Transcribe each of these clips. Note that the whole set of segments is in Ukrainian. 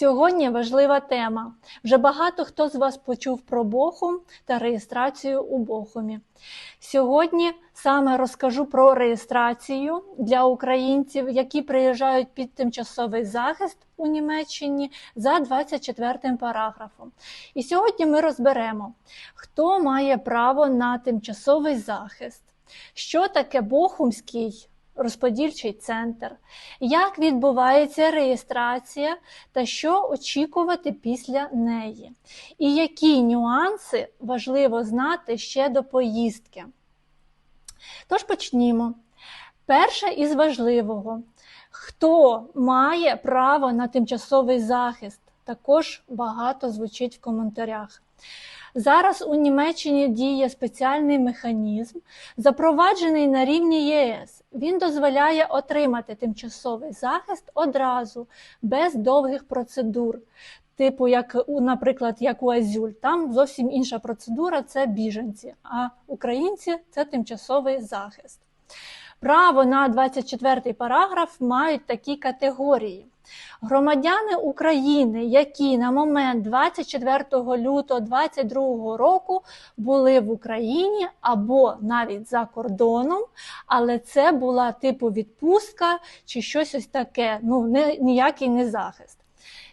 Сьогодні важлива тема. Вже багато хто з вас почув про Бохум та реєстрацію у Бохумі. Сьогодні саме розкажу про реєстрацію для українців, які приїжджають під тимчасовий захист у Німеччині за 24 параграфом. І сьогодні ми розберемо, хто має право на тимчасовий захист, що таке Бохумський розподільчий центр, як відбувається реєстрація та що очікувати після неї, і які нюанси важливо знати ще до поїздки. Тож почнімо. Перше із важливого, хто має право на тимчасовий захист, також багато звучить в коментарях. Зараз у Німеччині діє спеціальний механізм, запроваджений на рівні ЄС. Він дозволяє отримати тимчасовий захист одразу, без довгих процедур. Типу, як, наприклад, як у Азюль, там зовсім інша процедура це біженці, а українці це тимчасовий захист. Право на 24 параграф мають такі категорії. Громадяни України, які на момент 24 лютого 2022 року були в Україні або навіть за кордоном, але це була типу відпустка чи щось ось таке, ну не, ніякий не захист.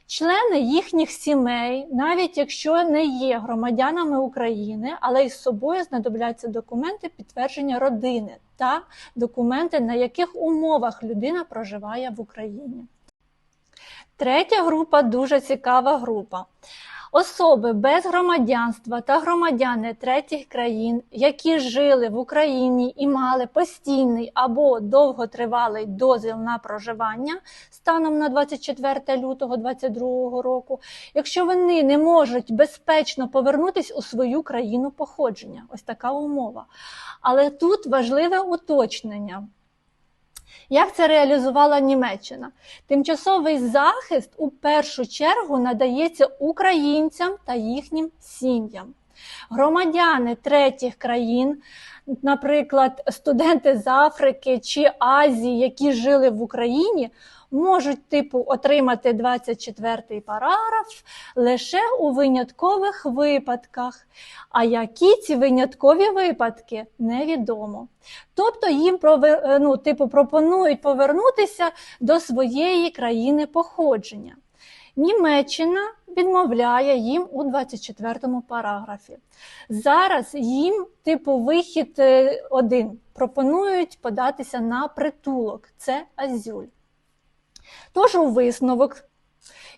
Члени їхніх сімей, навіть якщо не є громадянами України, але із собою знадобляться документи підтвердження родини та документи, на яких умовах людина проживає в Україні. Третя група дуже цікава група. Особи без громадянства та громадяни третіх країн, які жили в Україні і мали постійний або довготривалий дозвіл на проживання станом на 24 лютого 2022 року, якщо вони не можуть безпечно повернутися у свою країну походження, ось така умова. Але тут важливе уточнення. Як це реалізувала Німеччина? Тимчасовий захист у першу чергу надається українцям та їхнім сім'ям. Громадяни третіх країн, наприклад, студенти з Африки чи Азії, які жили в Україні, можуть типу отримати 24 параграф лише у виняткових випадках. А які ці виняткові випадки невідомо. Тобто їм ну, типу, пропонують повернутися до своєї країни походження. Німеччина відмовляє їм у 24 параграфі. Зараз їм, типу, вихід е, один пропонують податися на притулок це Азюль. Тож у висновок,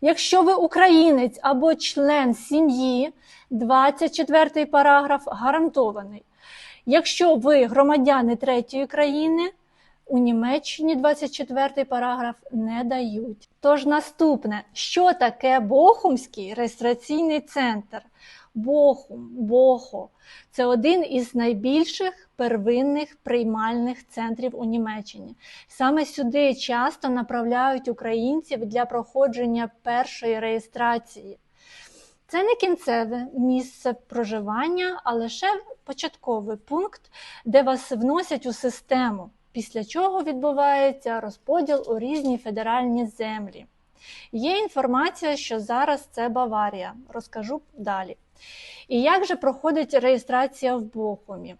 якщо ви українець або член сім'ї, 24 параграф гарантований. Якщо ви громадяни третьої країни, у Німеччині 24 параграф не дають. Тож наступне, що таке Бохумський реєстраційний центр? Бохум, Бохо це один із найбільших первинних приймальних центрів у Німеччині. Саме сюди часто направляють українців для проходження першої реєстрації. Це не кінцеве місце проживання, а лише початковий пункт, де вас вносять у систему, після чого відбувається розподіл у різні федеральні землі. Є інформація, що зараз це Баварія. Розкажу далі. І як же проходить реєстрація в Бохумі?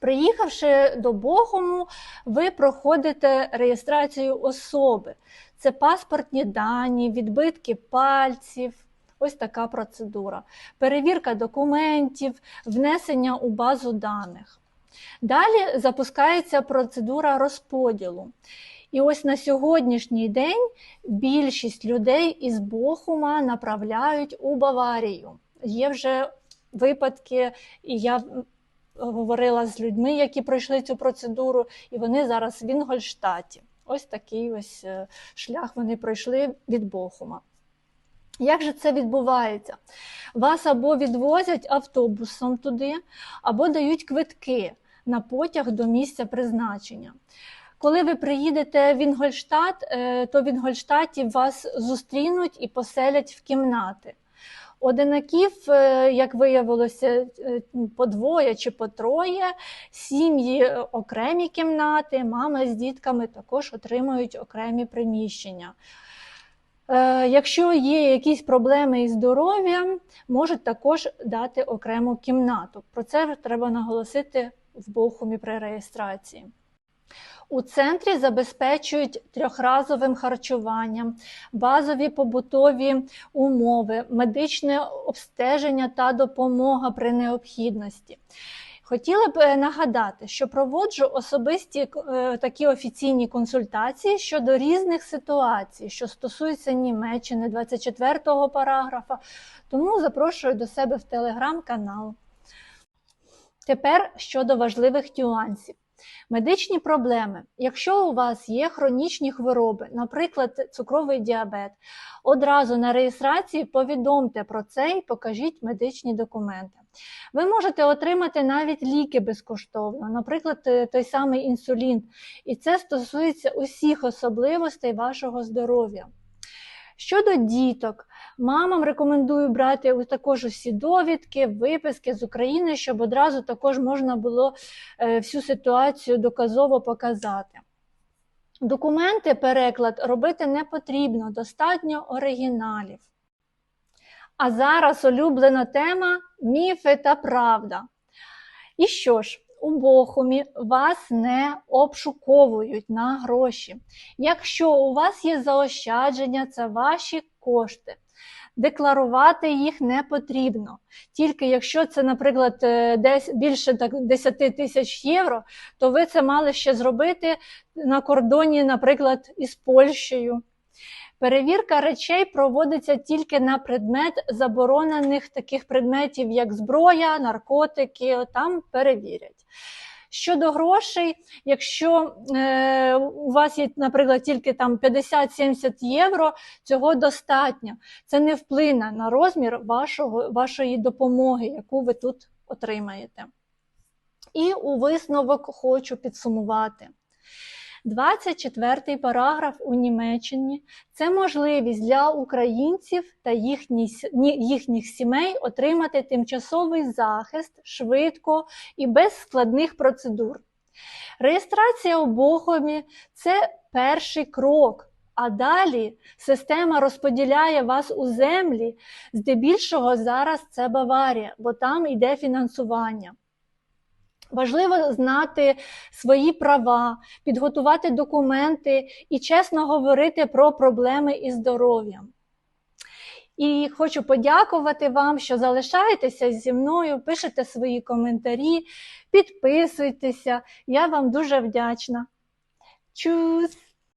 Приїхавши до Бохуму, ви проходите реєстрацію особи. Це паспортні дані, відбитки пальців. Ось така процедура. Перевірка документів, внесення у базу даних. Далі запускається процедура розподілу. І ось на сьогоднішній день більшість людей із Бохума направляють у Баварію. Є вже випадки, і я говорила з людьми, які пройшли цю процедуру, і вони зараз в Інгольштаті. Ось такий ось е, шлях вони пройшли від Бохума. Як же це відбувається? Вас або відвозять автобусом туди, або дають квитки на потяг до місця призначення. Коли ви приїдете в Інгольштат, е, то в Інгольштаті вас зустрінуть і поселять в кімнати. Одинаків, е, як виявилося, е, по двоє чи по троє, сім'ї окремі кімнати, мами з дітками також отримують окремі приміщення. Е, Якщо є якісь проблеми із здоров'ям, можуть також дати окрему кімнату. Про це треба наголосити в Бохумі при реєстрації. У центрі забезпечують трьохразовим харчуванням, базові побутові умови, медичне обстеження та допомога при необхідності. Хотіла б е, нагадати, що проводжу особисті е, такі офіційні консультації щодо різних ситуацій, що стосуються Німеччини, 24-го параграфа. Тому запрошую до себе в телеграм-канал. Тепер щодо важливих нюансів. Медичні проблеми. Якщо у вас є хронічні хвороби, наприклад, цукровий діабет, одразу на реєстрації повідомте про це і покажіть медичні документи. Ви можете отримати навіть ліки безкоштовно, наприклад, е, той самий інсулін, і це стосується усіх особливостей вашого здоров'я. Щодо діток, мамам рекомендую брати також усі довідки, виписки з України, щоб одразу також можна було е, всю ситуацію доказово показати. Документи, переклад робити не потрібно, достатньо оригіналів. А зараз улюблена тема міфи та правда. І що ж, у Бохумі вас не обшуковують на гроші. Якщо у вас є заощадження, це ваші кошти. Декларувати їх не потрібно. Тільки якщо це, наприклад, е, десь більше 10 тисяч євро, то ви це мали ще зробити на кордоні, наприклад, із Польщею. Перевірка речей проводиться тільки на предмет заборонених таких предметів, як зброя, наркотики, там перевірять. Щодо грошей, якщо е, у вас є, наприклад, тільки там 50-70 євро, цього достатньо. Це не вплине на розмір вашого, вашої допомоги, яку ви тут отримаєте. І у висновок хочу підсумувати. 24 параграф у Німеччині це можливість для українців та їхні, їхніх сімей отримати тимчасовий захист швидко і без складних процедур. Реєстрація у Бохомі це перший крок. А далі система розподіляє вас у землі, здебільшого зараз це Баварія, бо там йде фінансування. Важливо знати свої права, підготувати документи і чесно говорити про проблеми із здоров'ям. І хочу подякувати вам, що залишаєтеся зі мною, пишете свої коментарі, підписуйтеся. Я вам дуже вдячна. Чус!